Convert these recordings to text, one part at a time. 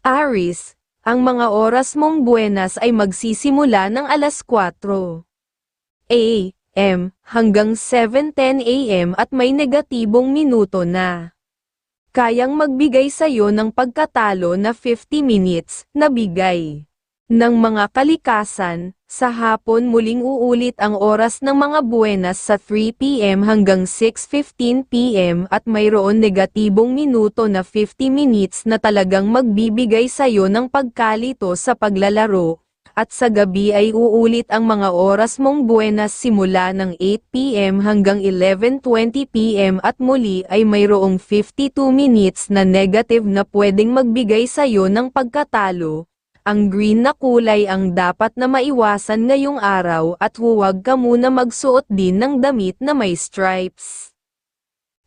Aris, ang mga oras mong buenas ay magsisimula ng alas 4 a.m. hanggang 7.10 a.m. at may negatibong minuto na. Kayang magbigay sa'yo ng pagkatalo na 50 minutes na bigay ng mga kalikasan, sa hapon muling uulit ang oras ng mga buenas sa 3pm hanggang 6.15pm at mayroon negatibong minuto na 50 minutes na talagang magbibigay sayo ng pagkalito sa paglalaro, at sa gabi ay uulit ang mga oras mong buenas simula ng 8pm hanggang 11.20pm at muli ay mayroong 52 minutes na negative na pwedeng magbigay sayo ng pagkatalo, ang green na kulay ang dapat na maiwasan ngayong araw at huwag ka muna magsuot din ng damit na may stripes.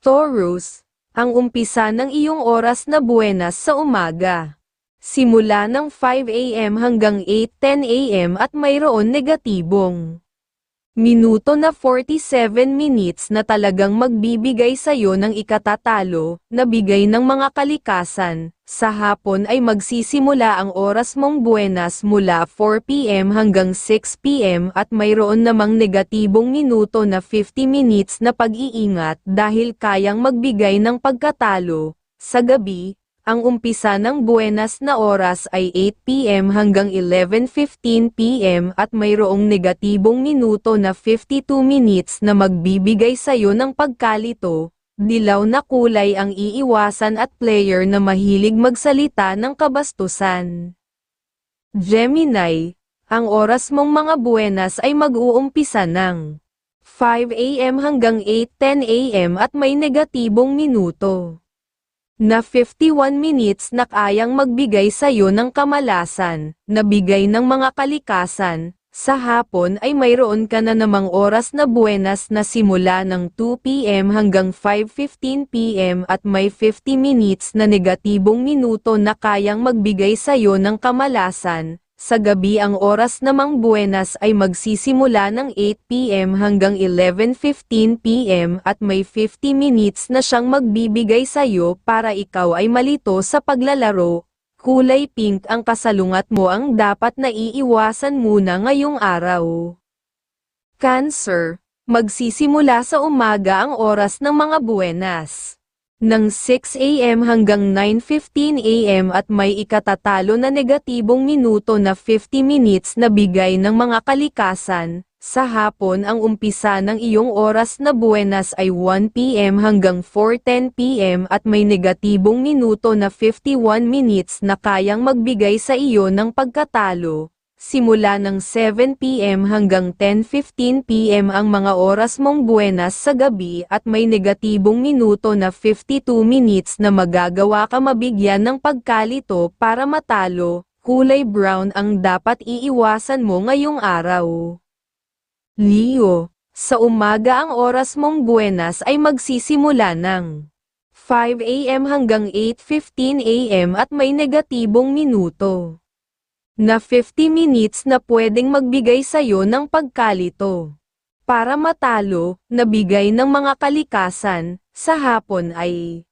Taurus, ang umpisa ng iyong oras na buenas sa umaga. Simula ng 5 a.m. hanggang 8.10 a.m. at mayroon negatibong minuto na 47 minutes na talagang magbibigay sa'yo ng ikatatalo, na bigay ng mga kalikasan, sa hapon ay magsisimula ang oras mong buenas mula 4pm hanggang 6pm at mayroon namang negatibong minuto na 50 minutes na pag-iingat dahil kayang magbigay ng pagkatalo, sa gabi, ang umpisa ng buenas na oras ay 8pm hanggang 11.15pm at mayroong negatibong minuto na 52 minutes na magbibigay sayo ng pagkalito, dilaw na kulay ang iiwasan at player na mahilig magsalita ng kabastusan. Gemini, ang oras mong mga buenas ay mag-uumpisa ng 5am hanggang 8.10 am at may negatibong minuto na 51 minutes na kayang magbigay sa'yo ng kamalasan, na bigay ng mga kalikasan, sa hapon ay mayroon ka na namang oras na buenas na simula ng 2pm hanggang 5.15pm at may 50 minutes na negatibong minuto na kayang magbigay sa'yo ng kamalasan, sa gabi ang oras namang buenas ay magsisimula ng 8pm hanggang 11.15pm at may 50 minutes na siyang magbibigay sa'yo para ikaw ay malito sa paglalaro. Kulay pink ang kasalungat mo ang dapat na iiwasan muna ngayong araw. Cancer, magsisimula sa umaga ang oras ng mga buenas ng 6 a.m. hanggang 9.15 a.m. at may ikatatalo na negatibong minuto na 50 minutes na bigay ng mga kalikasan. Sa hapon ang umpisa ng iyong oras na buenas ay 1 p.m. hanggang 4.10 p.m. at may negatibong minuto na 51 minutes na kayang magbigay sa iyo ng pagkatalo. Simula ng 7pm hanggang 10.15pm ang mga oras mong buenas sa gabi at may negatibong minuto na 52 minutes na magagawa ka mabigyan ng pagkalito para matalo, kulay brown ang dapat iiwasan mo ngayong araw. Leo, sa umaga ang oras mong buenas ay magsisimula ng 5 a.m. hanggang 8.15 a.m. at may negatibong minuto na 50 minutes na pwedeng magbigay sayo ng pagkalito. Para matalo, nabigay ng mga kalikasan, sa hapon ay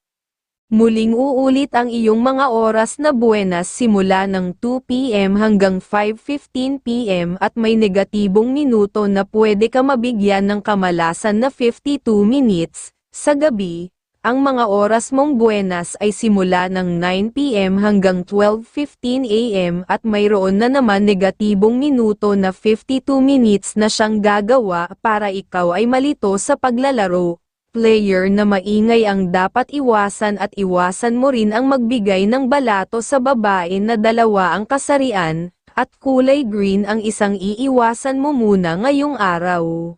Muling uulit ang iyong mga oras na buenas simula ng 2pm hanggang 5.15pm at may negatibong minuto na pwede ka mabigyan ng kamalasan na 52 minutes, sa gabi, ang mga oras mong buenas ay simula ng 9pm hanggang 12.15 am at mayroon na naman negatibong minuto na 52 minutes na siyang gagawa para ikaw ay malito sa paglalaro. Player na maingay ang dapat iwasan at iwasan mo rin ang magbigay ng balato sa babae na dalawa ang kasarian, at kulay green ang isang iiwasan mo muna ngayong araw.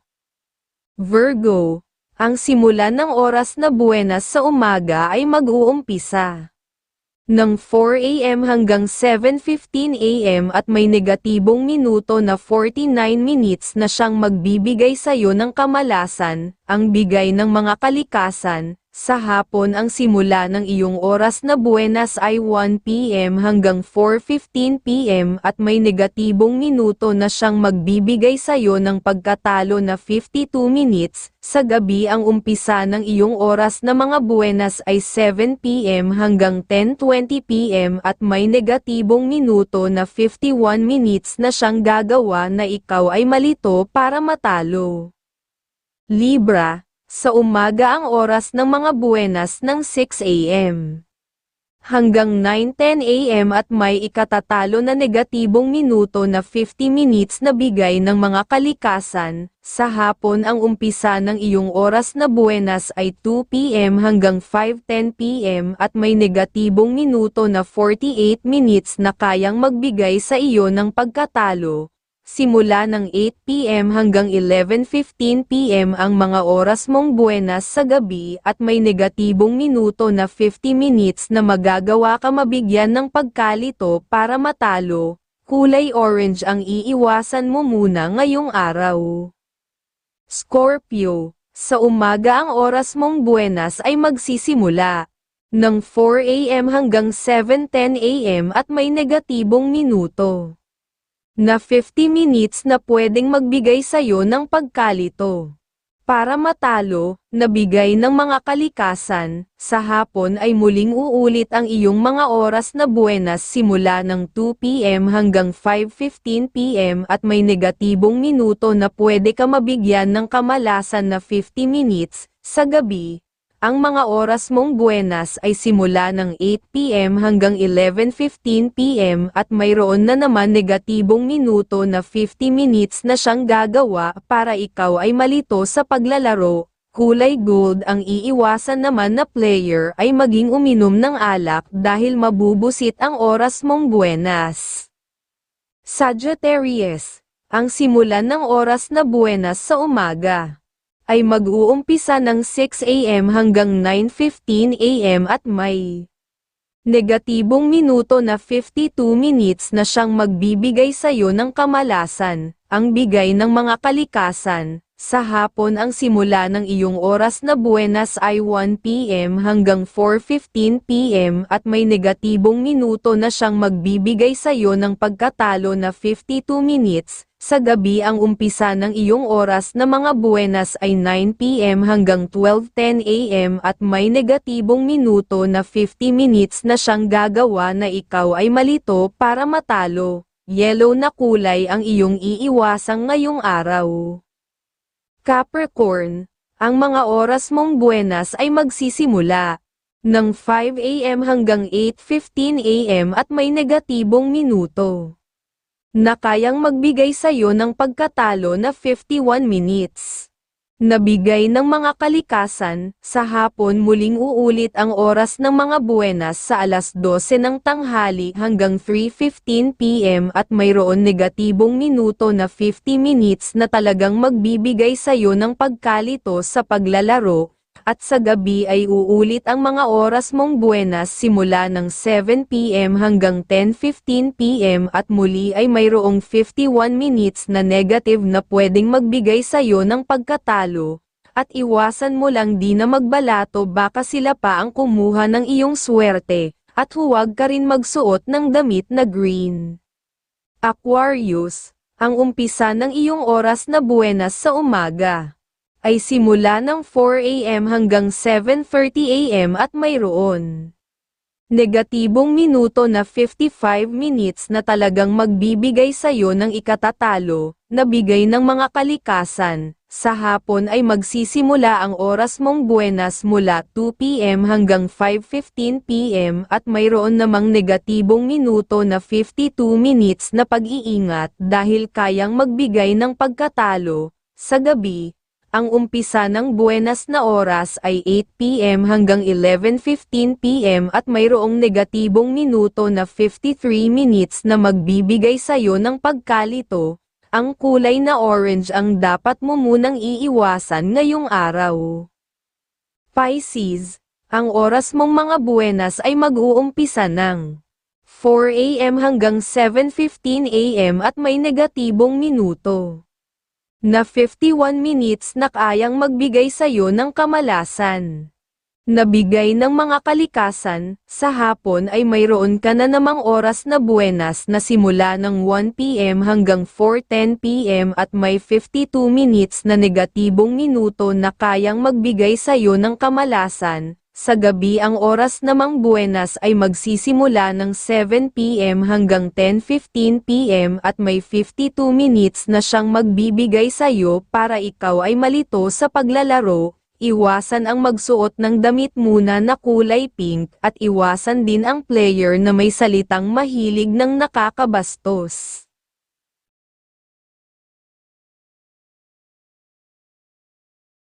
Virgo ang simulan ng oras na buenas sa umaga ay mag-uumpisa ng 4 a.m. hanggang 7.15 a.m. at may negatibong minuto na 49 minutes na siyang magbibigay sa iyo ng kamalasan, ang bigay ng mga kalikasan, Sa hapon ang simula ng iyong oras na buenas ay 1pm hanggang 4.15pm at may negatibong minuto na siyang magbibigay sa'yo ng pagkatalo na 52 minutes. Sa gabi ang umpisa ng iyong oras na mga buenas ay 7pm hanggang 10.20pm at may negatibong minuto na 51 minutes na siyang gagawa na ikaw ay malito para matalo. Libra, sa umaga ang oras ng mga buenas ng 6 a.m. hanggang 9.10 a.m. at may ikatatalo na negatibong minuto na 50 minutes na bigay ng mga kalikasan. Sa hapon ang umpisa ng iyong oras na buenas ay 2 p.m. hanggang 5.10 p.m. at may negatibong minuto na 48 minutes na kayang magbigay sa iyo ng pagkatalo. Simula ng 8pm hanggang 11.15pm ang mga oras mong buenas sa gabi at may negatibong minuto na 50 minutes na magagawa ka mabigyan ng pagkalito para matalo. Kulay orange ang iiwasan mo muna ngayong araw. Scorpio, sa umaga ang oras mong buenas ay magsisimula ng 4am hanggang 7.10am at may negatibong minuto na 50 minutes na pwedeng magbigay sa'yo ng pagkalito. Para matalo, nabigay ng mga kalikasan, sa hapon ay muling uulit ang iyong mga oras na buenas simula ng 2pm hanggang 5.15pm at may negatibong minuto na pwede ka mabigyan ng kamalasan na 50 minutes, sa gabi, ang mga oras mong buenas ay simula ng 8pm hanggang 11.15pm at mayroon na naman negatibong minuto na 50 minutes na siyang gagawa para ikaw ay malito sa paglalaro. Kulay gold ang iiwasan naman na player ay maging uminom ng alak dahil mabubusit ang oras mong buenas. Sagittarius, ang simulan ng oras na buenas sa umaga ay mag-uumpisa ng 6 a.m. hanggang 9.15 a.m. at may negatibong minuto na 52 minutes na siyang magbibigay sa'yo ng kamalasan, ang bigay ng mga kalikasan. Sa hapon ang simula ng iyong oras na buenas ay 1pm hanggang 4.15pm at may negatibong minuto na siyang magbibigay sa'yo ng pagkatalo na 52 minutes, sa gabi ang umpisa ng iyong oras na mga buenas ay 9pm hanggang 12.10 am at may negatibong minuto na 50 minutes na siyang gagawa na ikaw ay malito para matalo. Yellow na kulay ang iyong iiwasang ngayong araw. Capricorn, ang mga oras mong buenas ay magsisimula ng 5 am hanggang 8.15 am at may negatibong minuto na kayang magbigay sa'yo ng pagkatalo na 51 minutes. Nabigay ng mga kalikasan, sa hapon muling uulit ang oras ng mga buenas sa alas 12 ng tanghali hanggang 3.15pm at mayroon negatibong minuto na 50 minutes na talagang magbibigay sa'yo ng pagkalito sa paglalaro, at sa gabi ay uulit ang mga oras mong buenas simula ng 7pm hanggang 10.15pm at muli ay mayroong 51 minutes na negative na pwedeng magbigay sa'yo ng pagkatalo, at iwasan mo lang di na magbalato baka sila pa ang kumuha ng iyong swerte, at huwag ka rin magsuot ng damit na green. Aquarius, ang umpisa ng iyong oras na buenas sa umaga ay simula ng 4am hanggang 7.30 am at mayroon. Negatibong minuto na 55 minutes na talagang magbibigay sa'yo ng ikatatalo, na bigay ng mga kalikasan, sa hapon ay magsisimula ang oras mong buenas mula 2pm hanggang 5.15pm at mayroon namang negatibong minuto na 52 minutes na pag-iingat dahil kayang magbigay ng pagkatalo, sa gabi, ang umpisa ng buenas na oras ay 8pm hanggang 11.15pm at mayroong negatibong minuto na 53 minutes na magbibigay sa'yo ng pagkalito. Ang kulay na orange ang dapat mo munang iiwasan ngayong araw. Pisces, ang oras mong mga buenas ay mag-uumpisa ng 4am hanggang 7.15am at may negatibong minuto na 51 minutes na kayang magbigay sa'yo ng kamalasan. Nabigay ng mga kalikasan, sa hapon ay mayroon ka na namang oras na buenas na simula ng 1pm hanggang 4.10pm at may 52 minutes na negatibong minuto na kayang magbigay sa iyo ng kamalasan. Sa gabi ang oras namang buenas ay magsisimula ng 7pm hanggang 10.15pm at may 52 minutes na siyang magbibigay sa iyo para ikaw ay malito sa paglalaro, Iwasan ang magsuot ng damit muna na kulay pink at iwasan din ang player na may salitang mahilig ng nakakabastos.